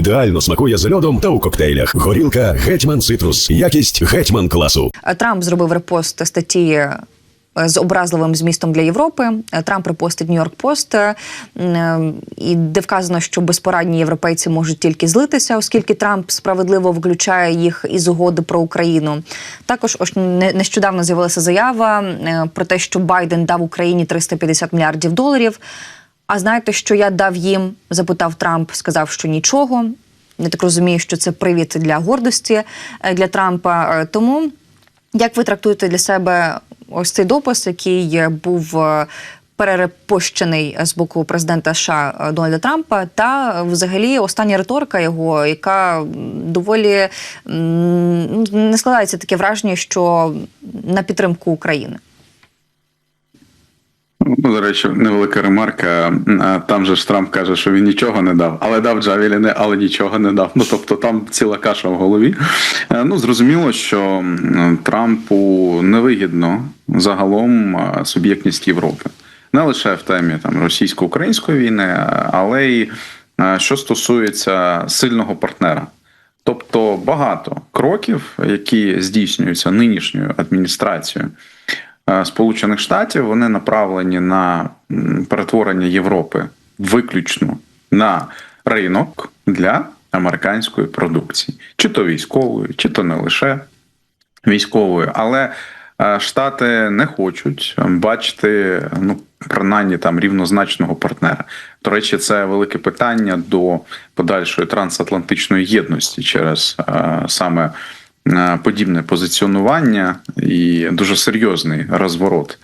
Ідеально смакує з льодом та у коктейлях. Горілка Гетьман Цитрус. Якість Гетьман класу. Трамп зробив репост статті. е, З образливим змістом для Європи Е, Трамп репостить Нью-Йорк Пост, е, і де вказано, що безпорадні європейці можуть тільки злитися, оскільки Трамп справедливо включає їх із угоди про Україну. Також ось не- нещодавно з'явилася заява е, про те, що Байден дав Україні 350 мільярдів доларів. А знаєте, що я дав їм? запитав Трамп, сказав, що нічого. Я так розумію, що це привід для гордості е, для Трампа. Е, Тому як ви трактуєте для себе ось цей допис, який був е, перерепощений з боку президента США Дональда Трампа, та взагалі остання риторика його, яка доволі не складається таке враження, що на підтримку України. Ну, До речі, невелика ремарка. Там же ж Трамп каже, що він нічого не дав, але дав Джавеліни, але нічого не дав. Ну тобто там ціла каша в голові. Ну зрозуміло, що Трампу невигідно загалом суб'єктність Європи. Не лише в темі там російсько-української війни, але й що стосується сильного партнера. Тобто багато кроків, які здійснюються нинішньою адміністрацією Сполучених Штатів, вони направлені на перетворення Європи виключно на ринок для американської продукції, чи то військової, чи то не лише військової, але е, Штати не хочуть бачити ну принаймні там рівнозначного партнера. До речі, це велике питання до подальшої трансатлантичної єдності через е, саме е, подібне позиціонування і дуже серйозний розворот.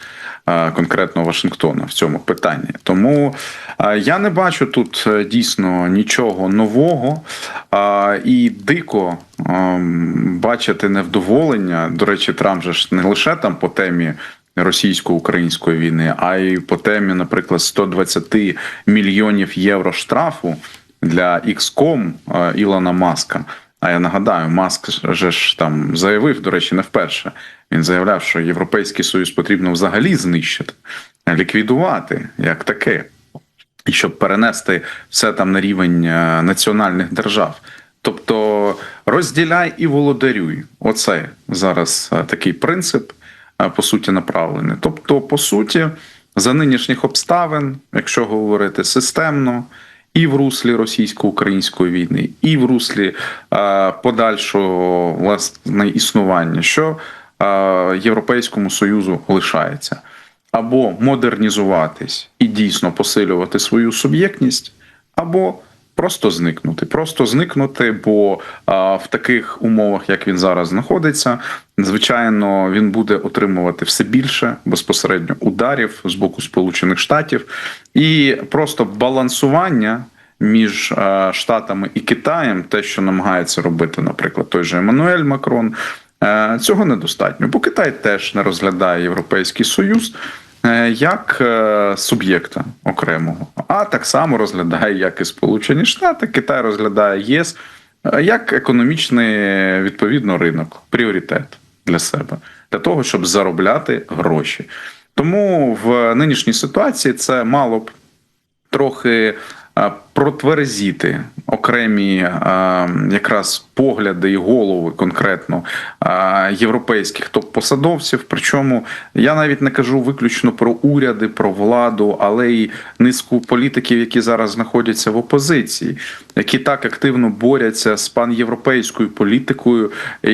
е, Конкретно Вашингтона в цьому питанні, тому е, я не бачу тут е, дійсно нічого нового е, і дико ем, бачити невдоволення. До речі, Трамп же ж не лише там по темі російсько-української війни, а й по темі, наприклад, 120 мільйонів євро штрафу для XCOM е, Ілона Маска. А я нагадаю, Маск же ж там заявив, до речі, не вперше. Він заявляв, що Європейський Союз потрібно взагалі знищити, ліквідувати як таке, і щоб перенести все там на рівень е, національних держав. Тобто розділяй і володарюй. Оце зараз е, такий принцип, е, по суті, направлений. Тобто, по суті, за нинішніх обставин, якщо говорити системно, і в руслі російсько-української війни, і в руслі е, подальшого власне існування, що е, Європейському Союзу лишається. Або модернізуватись і дійсно посилювати свою суб'єктність, або просто зникнути. Просто зникнути, бо а, в таких умовах, як він зараз знаходиться, звичайно, він буде отримувати все більше безпосередньо ударів з боку Сполучених Штатів і просто балансування. Між Штатами і Китаєм, те, що намагається робити, наприклад, той же Еммануель Макрон, е, цього недостатньо, бо Китай теж не розглядає Європейський Союз як е, суб'єкта окремого, а так само розглядає як і Сполучені Штати, Китай розглядає ЄС е, як економічний відповідно ринок, пріоритет для себе, для того, щоб заробляти гроші. Тому в нинішній ситуації це мало б трохи протверезіти окремі якраз погляди і голови конкретно європейських топ-посадовців. Причому я навіть не кажу виключно про уряди, про владу, але й низку політиків, які зараз знаходяться в опозиції, які так активно борються з панєвропейською політикою, і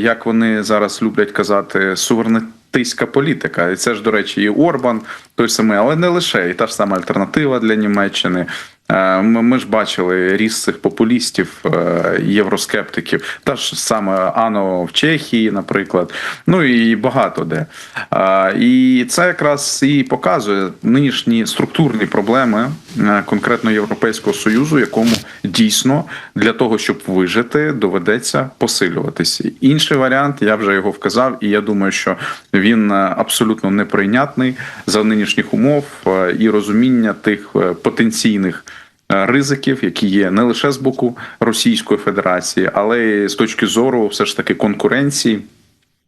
як вони зараз люблять казати, суверенітет тиська політика. І це ж, до речі, і Орбан, той самий, але не лише, і та ж сама альтернатива для Німеччини. Е, Ми, ж бачили ріст цих популістів, е, євроскептиків, та ж саме Ано в Чехії, наприклад, ну і багато де. Е, І це якраз і показує нинішні структурні проблеми конкретно Європейського союзу, якому дійсно для того, щоб вижити, доведеться посилюватися. Інший варіант, я вже його вказав, і я думаю, що він абсолютно неприйнятний за нинішніх умов і розуміння тих потенційних. Е, Ризиків, які є не лише з боку Російської Федерації, але й з точки зору все ж таки конкуренції,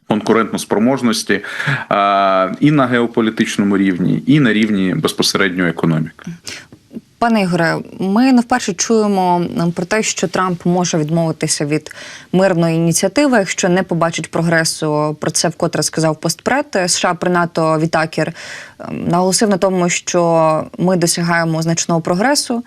конкурентноспроможності е, і на геополітичному рівні, і на рівні безпосередньо економіки. Пане Ігоре, ми не вперше чуємо про те, що Трамп може відмовитися від мирної ініціативи, якщо не побачить прогресу. Про це вкотре сказав постпред США при НАТО Вітакер. ем, Наголосив на тому, що ми досягаємо значного прогресу.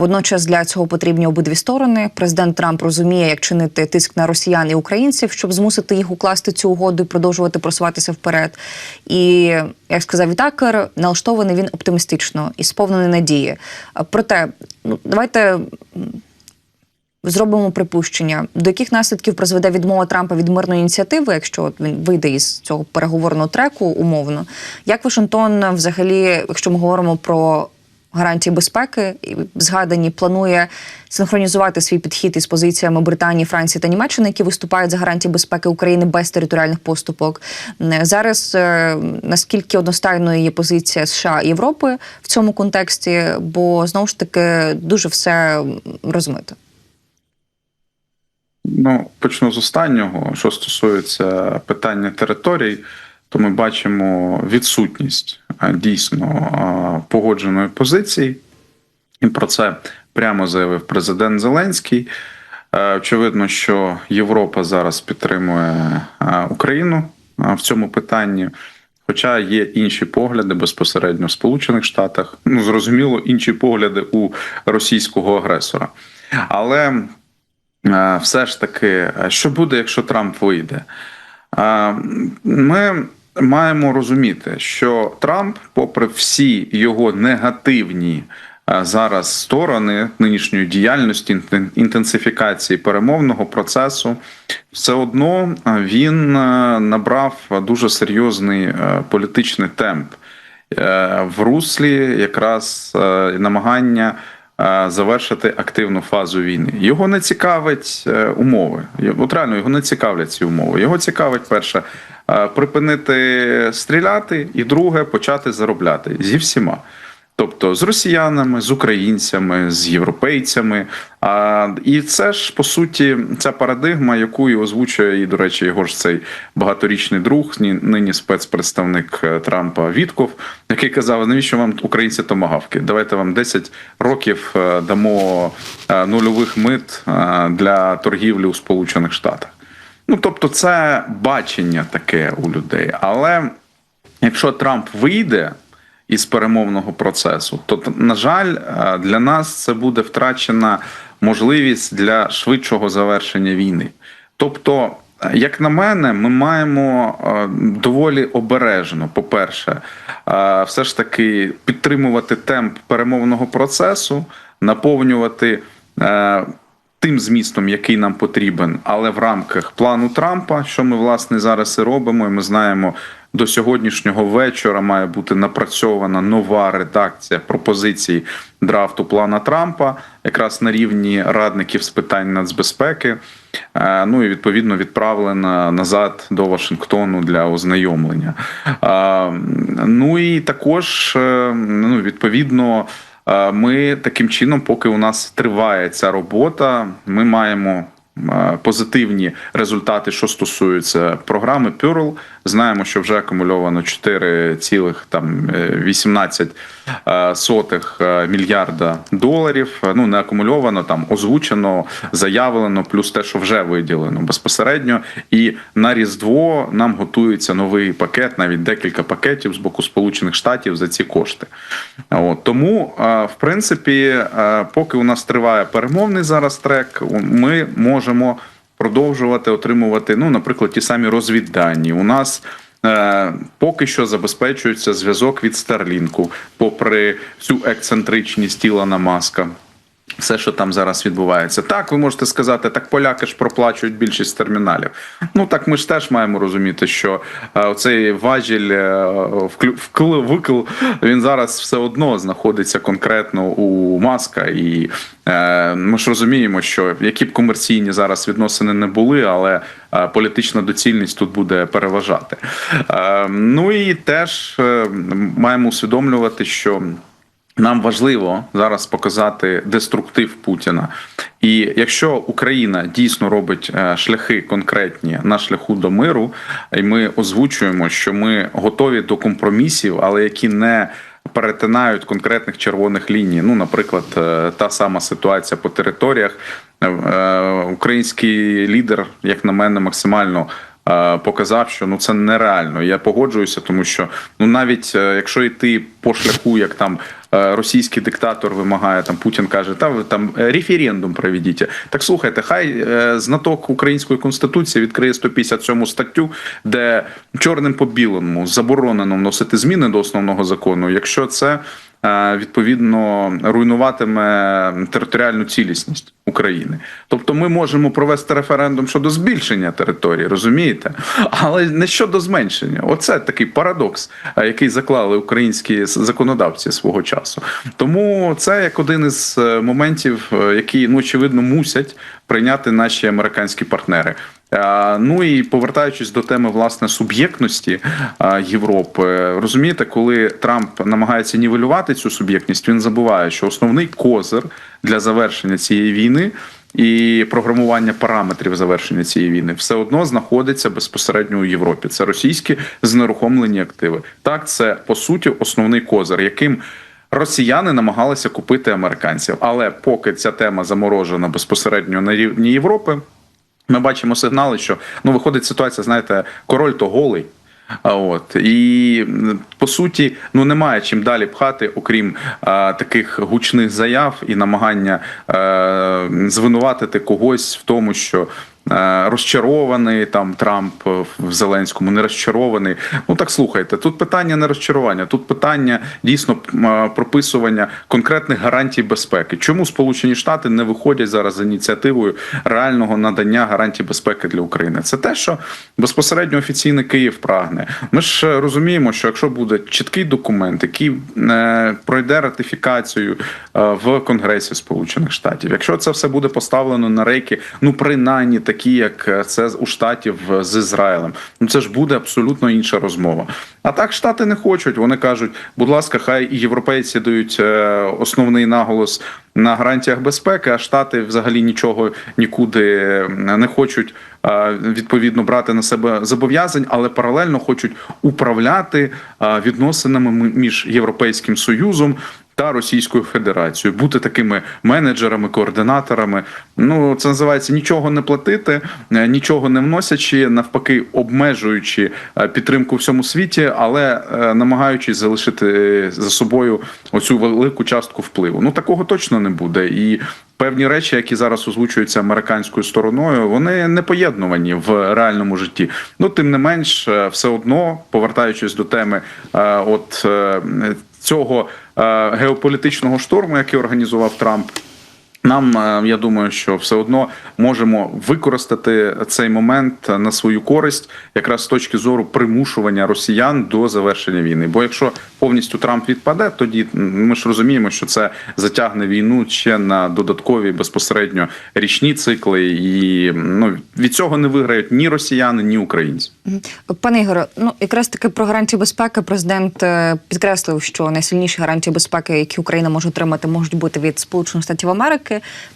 Водночас для цього потрібні обидві сторони. Президент Трамп розуміє, як чинити тиск на росіян і українців, щоб змусити їх укласти цю угоду і продовжувати просуватися вперед. І як сказав Вітакер, налаштований він оптимістично і сповнений надії. Проте, ну давайте. Зробимо припущення, до яких наслідків призведе відмова Трампа від мирної ініціативи, якщо він вийде із цього переговорного треку умовно. Як Вашингтон, взагалі, якщо ми говоримо про гарантії безпеки, згадані, планує синхронізувати свій підхід із позиціями Британії, Франції та Німеччини, які виступають за гарантії безпеки України без територіальних поступок. Зараз е, наскільки одностайною є позиція США і Європи в цьому контексті, бо знову ж таки дуже все розмито. Ну, почну з останнього. Що стосується питання територій, то ми бачимо відсутність дійсно погодженої позиції, і про це прямо заявив президент Зеленський. Е, Очевидно, що Європа зараз підтримує Україну в цьому питанні. Хоча є інші погляди безпосередньо в Сполучених Штатах, ну зрозуміло, інші погляди у російського агресора. Але Е, все ж таки, що буде, якщо Трамп вийде? Е, Ми маємо розуміти, що Трамп, попри всі його негативні е, зараз сторони нинішньої діяльності, інтенсифікації перемовного процесу, все одно е, він е, набрав дуже серйозний політичний темп в руслі якраз намагання завершити активну фазу війни. Його не цікавить умови. От реально його не цікавлять ці умови. Його цікавить перше припинити стріляти, і друге почати заробляти зі всіма. Тобто з росіянами, з українцями, з європейцями. А, і це ж по суті ця парадигма, яку і озвучує, і, до речі, його ж цей багаторічний друг, ні- нині спецпредставник е, Трампа Вітков, який казав: навіщо вам українці томагавки? Давайте вам 10 років е, дамо е, нульових мит е, для торгівлі у Сполучених Штатах. Ну тобто, це бачення таке у людей. Але якщо Трамп вийде із перемовного процесу, то на жаль, е, для нас це буде втрачена можливість для швидшого завершення війни. Тобто, е, як на мене, ми маємо е, доволі обережно, по-перше, все ж таки підтримувати темп перемовного процесу, наповнювати. Тим змістом, який нам потрібен, але в рамках плану Трампа, що ми власне зараз і робимо, і ми знаємо, до сьогоднішнього вечора має бути напрацьована нова редакція пропозицій драфту плана Трампа, якраз на рівні радників з питань нацбезпеки. Е, Ну і відповідно відправлена назад до Вашингтону для ознайомлення. Е, Ну і також е, ну, відповідно. Е, Ми таким чином, поки у нас триває ця робота, ми маємо е, позитивні результати, що стосуються програми Pearl. Знаємо, що вже акумульовано 4,18 е, сотих е, мільярда доларів. Е, Ну не акумульовано там озвучено, заявлено, плюс те, що вже виділено безпосередньо. І на різдво нам готується новий пакет, навіть декілька пакетів з боку Сполучених Штатів за ці кошти. От тому, е, в принципі, е, поки у нас триває перемовний зараз трек, ми можемо продовжувати отримувати, ну, наприклад, ті самі розвіддані. У нас е, поки що забезпечується зв'язок від Старлінку, попри всю ексцентричність Ілона Маска. Все, що там зараз відбувається, так ви можете сказати, так поляки ж проплачують більшість терміналів. Ну так ми ж теж маємо розуміти, що е, оцей важіль е, вкл він зараз все одно знаходиться конкретно у маска, і е, ми ж розуміємо, що які б комерційні зараз відносини не були, але політична доцільність тут буде переважати. Ну і теж маємо усвідомлювати, що. Нам важливо зараз показати деструктив Путіна. І якщо Україна дійсно робить е, шляхи конкретні на шляху до миру, і ми озвучуємо, що ми готові до компромісів, але які не перетинають конкретних червоних ліній. Ну, наприклад, е, та сама ситуація по територіях. Е, Український лідер, як на мене, максимально показав, що ну це нереально. Я погоджуюся, тому що ну навіть якщо йти по шляху, як там російський диктатор вимагає, там Путін каже, та ви там е, референдум проведіть. Так слухайте, хай е, знаток української конституції відкриє 157 статтю, де чорним по білому заборонено вносити зміни до основного закону, якщо це е, відповідно руйнуватиме територіальну цілісність України. Тобто, ми можемо провести референдум щодо збільшення території, розумієте, але не щодо зменшення. Оце такий парадокс, е, який заклали українські законодавці свого часу. Тому це як один із е, моментів, е, які ну очевидно мусять прийняти наші американські партнери. Е, Ну і повертаючись до теми власне суб'єктності е, Європи, розумієте, коли Трамп намагається нівелювати цю суб'єктність, він забуває, що основний козир для завершення цієї війни і програмування параметрів завершення цієї війни все одно знаходиться безпосередньо у Європі. Це російські знерухомлені активи. Так, це по суті основний козир, яким Росіяни намагалися купити американців, але поки ця тема заморожена безпосередньо на рівні Європи, ми бачимо сигнали, що ну виходить ситуація, знаєте, король то голий. А от і по суті, ну немає чим далі пхати, окрім а, таких гучних заяв і намагання а, звинуватити когось в тому, що. Е, Розчарований там Трамп в Зеленському, не розчарований. Ну так слухайте, тут питання не розчарування, тут питання дійсно прописування конкретних гарантій безпеки. Чому Сполучені Штати не виходять зараз з ініціативою реального надання гарантій безпеки для України? Це те, що безпосередньо офіційний Київ прагне. Ми ж е, розуміємо, що якщо буде чіткий документ, який е, пройде ратифікацію е, в Конгресі Сполучених Штатів, якщо це все буде поставлено на рейки, ну принаймні такі, як е, це у штатів е, з Ізраїлем, ну це ж буде абсолютно інша розмова. А так штати не хочуть. Вони кажуть, будь ласка, хай і європейці дають е, основний наголос на гарантіях безпеки, а штати взагалі нічого нікуди не хочуть відповідно брати на себе зобов'язань, але паралельно хочуть управляти відносинами між Європейським Союзом. Та Російською Федерацією бути такими менеджерами, координаторами. Ну це називається нічого не платити, е, нічого не вносячи, навпаки, обмежуючи е, підтримку всьому світі, але е, намагаючись залишити за собою оцю велику частку впливу. Ну такого точно не буде. І певні речі, які зараз озвучуються американською стороною, вони не поєднувані в реальному житті. Ну тим не менш, все одно повертаючись до теми, от цього геополітичного шторму, який організував Трамп. Нам е, я думаю, що все одно можемо використати цей момент на свою користь, якраз з точки зору примушування росіян до завершення війни. Бо якщо повністю Трамп відпаде, тоді ми ж розуміємо, що це затягне війну ще на додаткові безпосередньо річні цикли, і ну від цього не виграють ні росіяни, ні українці. Пане Ігоре, ну якраз таки про гарантії безпеки президент е, підкреслив, що найсильніші гарантії безпеки, які Україна може отримати, можуть бути від Сполучених Штатів Америки.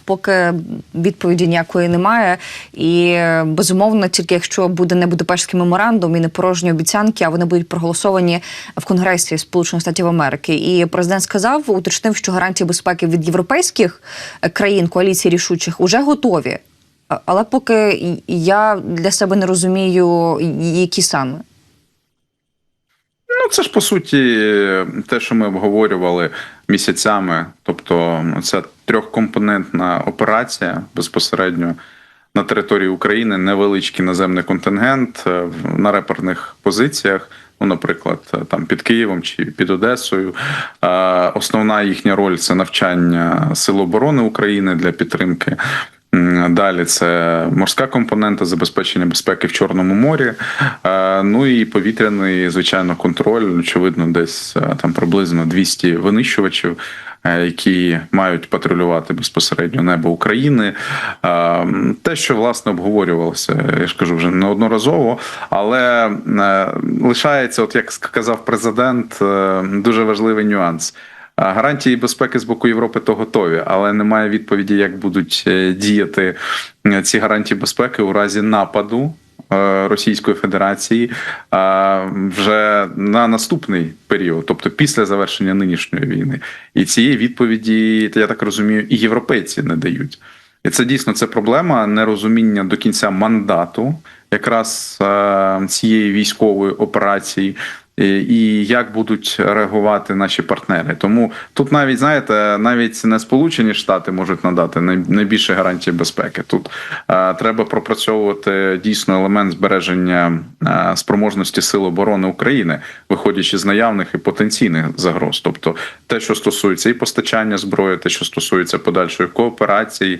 Поки відповіді ніякої немає. І е, безумовно, тільки якщо буде не Будапештський меморандум і не порожні обіцянки, а вони будуть проголосовані в Конгресі Сполучених Штатів Америки. І президент сказав, уточнив, що гарантії безпеки від європейських е, країн коаліції рішучих уже готові. Але поки я для себе не розумію, які саме. Ну, це ж по суті те, що ми обговорювали місяцями. Тобто, це трьохкомпонентна операція безпосередньо на території України, невеличкий наземний контингент е, на реперних позиціях. Ну, наприклад, е, там під Києвом чи під Одесою. Е, Основна їхня роль це навчання Сил оборони України для підтримки Далі це морська компонента забезпечення безпеки в Чорному морі. Ну і повітряний, звичайно, контроль. Очевидно, десь там приблизно 200 винищувачів. Е, Які мають патрулювати безпосередньо небо України, Е, те, що власне обговорювалося, я ж кажу вже неодноразово, але е, лишається, от як сказав президент, дуже важливий нюанс. Гарантії безпеки з боку Європи то готові, але немає відповіді, як будуть діяти ці гарантії безпеки у разі нападу Російської Федерації е, вже на наступний період, тобто після завершення нинішньої війни. І цієї відповіді, я так розумію, і європейці не дають. І це дійсно це проблема нерозуміння до кінця мандату якраз е, цієї військової операції. І і як будуть реагувати наші партнери, тому тут навіть знаєте, навіть не Сполучені Штати можуть надати найбільше гарантії безпеки. Тут е, треба пропрацьовувати дійсно елемент збереження е, спроможності сил оборони України, виходячи з наявних і потенційних загроз. Тобто, те, що стосується і постачання зброї, те, що стосується подальшої кооперації.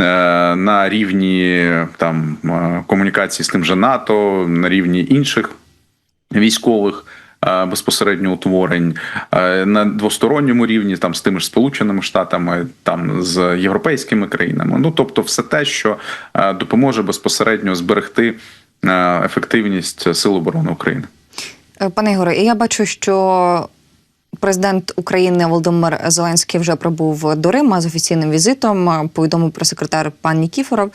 е, На рівні там е, комунікації з тим же НАТО, на рівні інших військових безпосередньо утворень на двосторонньому рівні, там з тими ж сполученими штатами, там з європейськими країнами. Ну тобто, все те, що допоможе безпосередньо зберегти ефективність сил оборони України. Е, Пане Ігоре, я бачу, що президент України Володимир Зеленський вже прибув до Рима з офіційним візитом. Повідомив про секретар пан Нікіфоров.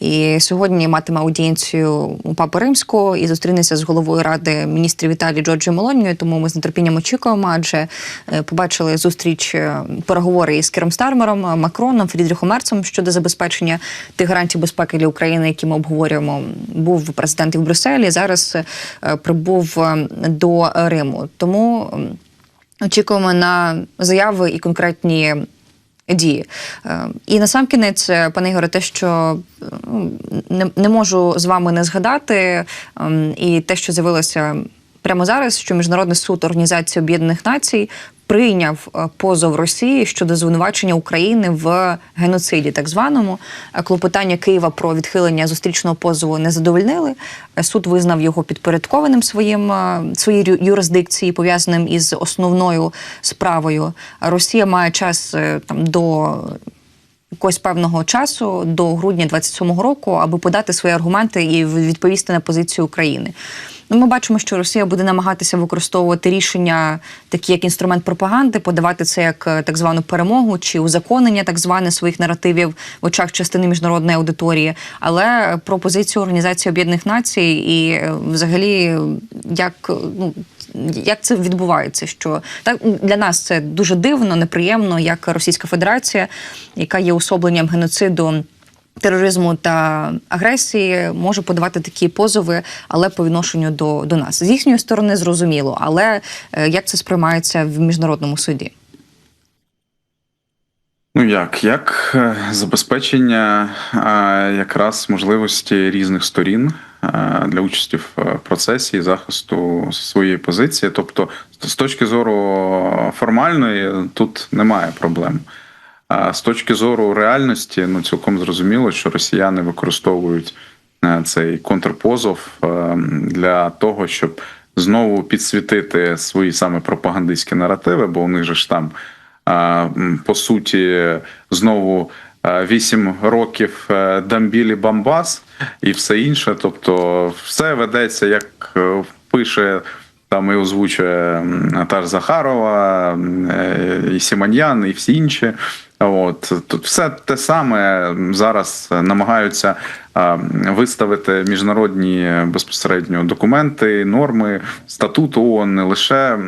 І сьогодні матиме аудієнцію у Папи Римського і зустрінеться з головою ради міністрів Італії Джорджі Молонією. Тому ми з нетерпінням очікуємо, адже е, побачили зустріч е, переговори із Кером Стармером, Макроном, Фрідріхом Мерцем щодо забезпечення тих гарантій безпеки для України, які ми обговорюємо. Був президент і в Брюсселі. Зараз е, прибув до Риму. Тому очікуємо на заяви і конкретні дії. Е, І на сам кінець, е, пане Ігоре, те, що е, ну, не, не можу з вами не згадати, ем, і те, що з'явилося прямо зараз, що Міжнародний суд Організації Об'єднаних Націй прийняв е, позов Росії щодо звинувачення України в геноциді, так званому Е, клопотання Києва про відхилення зустрічного позову не задовольнили. Е, Суд визнав його підпорядкованим своїм своїй юрисдикції, пов'язаним із основною справою. Росія має час там до якогось певного часу до грудня 27-го року, аби подати свої аргументи і відповісти на позицію України. Ну, ми бачимо, що Росія буде намагатися використовувати рішення, такі як інструмент пропаганди, подавати це як е, так звану перемогу чи узаконення так зване своїх наративів в очах частини міжнародної аудиторії. Але про позицію Організації Об'єднаних Націй і е, взагалі як е, ну. Як це відбувається? Що так для нас це дуже дивно, неприємно, як Російська Федерація, яка є особленням геноциду. Тероризму та агресії може подавати такі позови, але по відношенню до, до нас з їхньої сторони зрозуміло. Але е, як це сприймається в міжнародному суді? Ну як? Як е, забезпечення е, якраз можливості різних сторін для участі в процесі захисту своєї позиції. Тобто, з точки зору формальної, тут немає проблем. З точки зору реальності, ну цілком зрозуміло, що росіяни використовують е, цей контрпозов е, для того, щоб знову підсвітити свої саме пропагандистські наративи, бо у них же ж там по суті знову е, вісім років е, Дамбілі Бамбас і все інше. Тобто, все ведеться, як е, пише. Там і озвучує ж Захарова, е, і Сіманьян, і всі інші. От тут все те саме зараз намагаються виставити міжнародні безпосередньо документи, норми, статут ООН не лише е,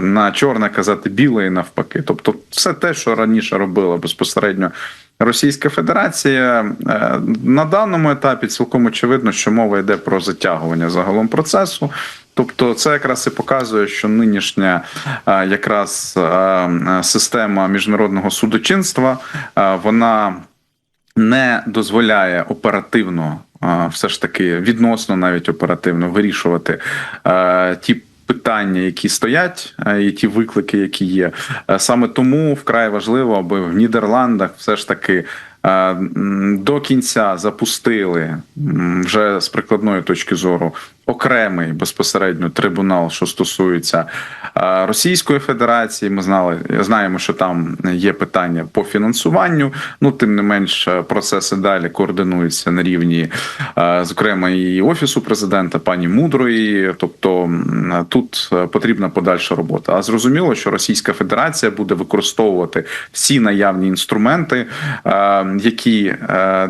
на чорне казати біле і навпаки. Тобто, все те, що раніше робила безпосередньо Російська Федерація, е, на даному етапі цілком очевидно, що мова йде про затягування загалом процесу. Тобто, це якраз і показує, що нинішня е, якраз е, система міжнародного судочинства е, вона не дозволяє оперативно, е, все ж таки відносно навіть оперативно вирішувати е, ті. Питання, які стоять, е, і ті виклики, які є, Е, саме тому вкрай важливо, аби в Нідерландах все ж таки е, до кінця запустили вже з прикладної точки зору окремий безпосередньо трибунал, що стосується Російської Федерації. Ми знали, знаємо, що там є питання по фінансуванню. Ну тим не менш, е, процеси далі координуються на рівні, е, зокрема, і офісу президента, пані Мудрої. Тобто тут е, потрібна подальша робота. А зрозуміло, що Російська Федерація буде використовувати всі наявні інструменти, які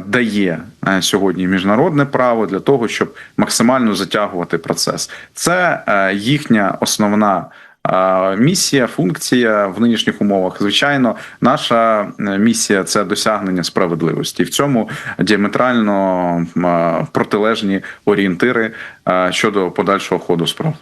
дає сьогодні міжнародне право для того, щоб максимально затягувати процес. Це е, їхня основна. е, Місія, функція в нинішніх умовах. Звичайно, наша е, місія це досягнення справедливості. В цьому діаметрально е, протилежні орієнтири е, щодо подальшого ходу справ.